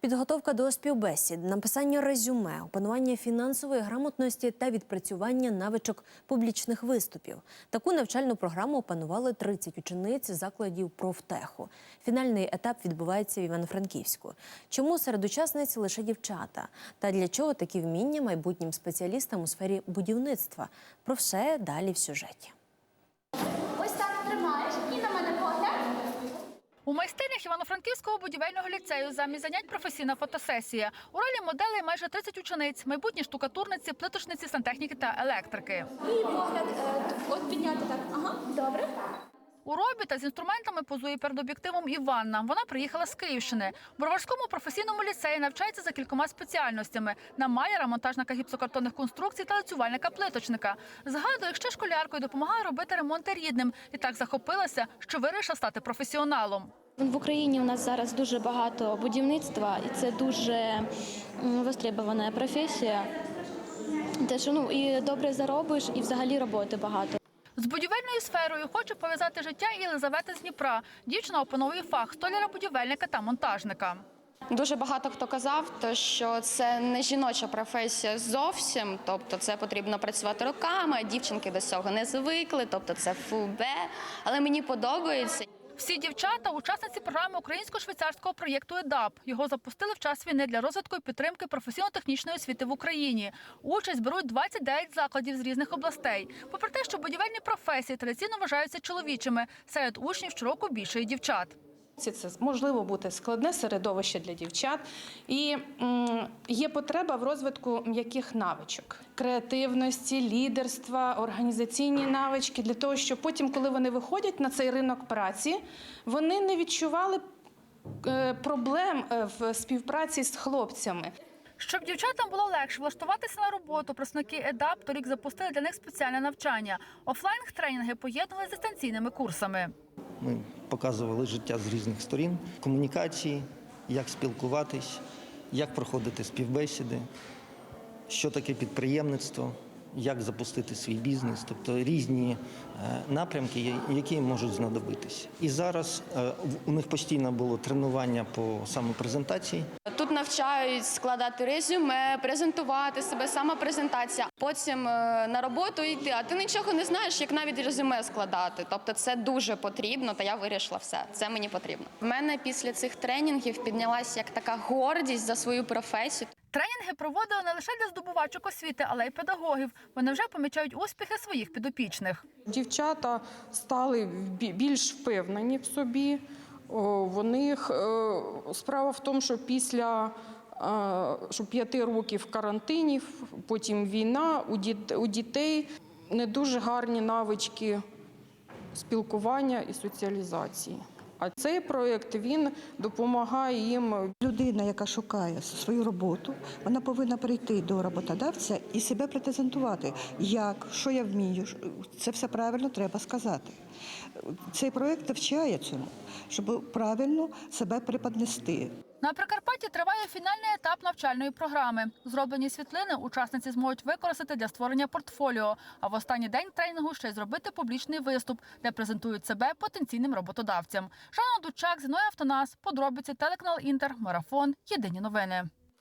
Підготовка до співбесід, написання резюме, опанування фінансової грамотності та відпрацювання навичок публічних виступів. Таку навчальну програму опанували 30 учениць закладів профтеху. Фінальний етап відбувається в Івано-Франківську. Чому серед учасниць лише дівчата? Та для чого такі вміння майбутнім спеціалістам у сфері будівництва? Про все далі в сюжеті. Ось так тримаєш і на мене погляд. У майстернях Івано-Франківського будівельного ліцею замість занять професійна фотосесія. У ролі моделей майже 30 учениць, майбутні штукатурниці, плиточниці, сантехніки та електрики. І погляд е, от підняти так. Ага, добре. У робі та з інструментами позує перед об'єктивом Іванна. Вона приїхала з Київщини. В Броварському професійному ліцеї навчається за кількома спеціальностями: на маляра, монтажника гіпсокартонних конструкцій та лицювальника плиточника. Згадує, ще школяркою допомагає робити ремонти рідним і так захопилася, що вирішила стати професіоналом. В Україні у нас зараз дуже багато будівництва, і це дуже востребована професія. Те, що ну і добре заробиш, і взагалі роботи багато. З будівельною сферою хоче пов'язати життя і Єлизавета з Дніпра. Дівчина опановує фах столяра-будівельника та монтажника. Дуже багато хто казав, що це не жіноча професія зовсім, тобто це потрібно працювати руками, дівчинки до цього не звикли, тобто це фубе. Але мені подобається. Всі дівчата учасниці програми українсько-швейцарського проєкту ЕДАП. Його запустили в час війни для розвитку і підтримки професійно-технічної освіти в Україні. Участь беруть 29 закладів з різних областей. Попри те, що будівельні професії традиційно вважаються чоловічими, серед учнів щороку більше дівчат. Це можливо бути складне середовище для дівчат, і є потреба в розвитку м'яких навичок, креативності, лідерства, організаційні навички для того, щоб потім, коли вони виходять на цей ринок праці, вони не відчували е, проблем е, в співпраці з хлопцями. Щоб дівчатам було легше влаштуватися на роботу, представники ЕДАП торік запустили для них спеціальне навчання. Офлайн-тренінги поєднували з дистанційними курсами. Ми показували життя з різних сторін, комунікації, як спілкуватись, як проходити співбесіди, що таке підприємництво, як запустити свій бізнес, тобто різні е, напрямки, які можуть знадобитися. І зараз е, у них постійно було тренування по самопрезентації. Навчають складати резюме, презентувати себе, самопрезентація. Потім е, на роботу йти. А ти нічого не знаєш, як навіть резюме складати. Тобто це дуже потрібно. Та я вирішила все. Це мені потрібно. В мене після цих тренінгів піднялася як така гордість за свою професію. Тренінги проводили не лише для здобувачок освіти, але й педагогів. Вони вже помічають успіхи своїх підопічних. Дівчата стали більш впевнені в собі. О, В е, справа в тому, що після е, що п'яти років карантинів, потім війна, у дітей не дуже гарні навички спілкування і соціалізації. А цей проєкт він допомагає їм Людина, яка шукає свою роботу, вона повинна прийти до роботодавця і себе презентувати. Як, що я вмію, це все правильно треба сказати. Цей проєкт навчає цьому, щоб правильно себе преподнести. На Прикарпатті триває фінальний етап навчальної програми. Зроблені світлини учасниці зможуть використати для створення портфоліо. А в останній день тренінгу ще й зробити публічний виступ, де презентують себе потенційним роботодавцям. Жанна Дучак, Зіноя Автонас, подробиці телеканал Інтер, марафон. Єдині новини.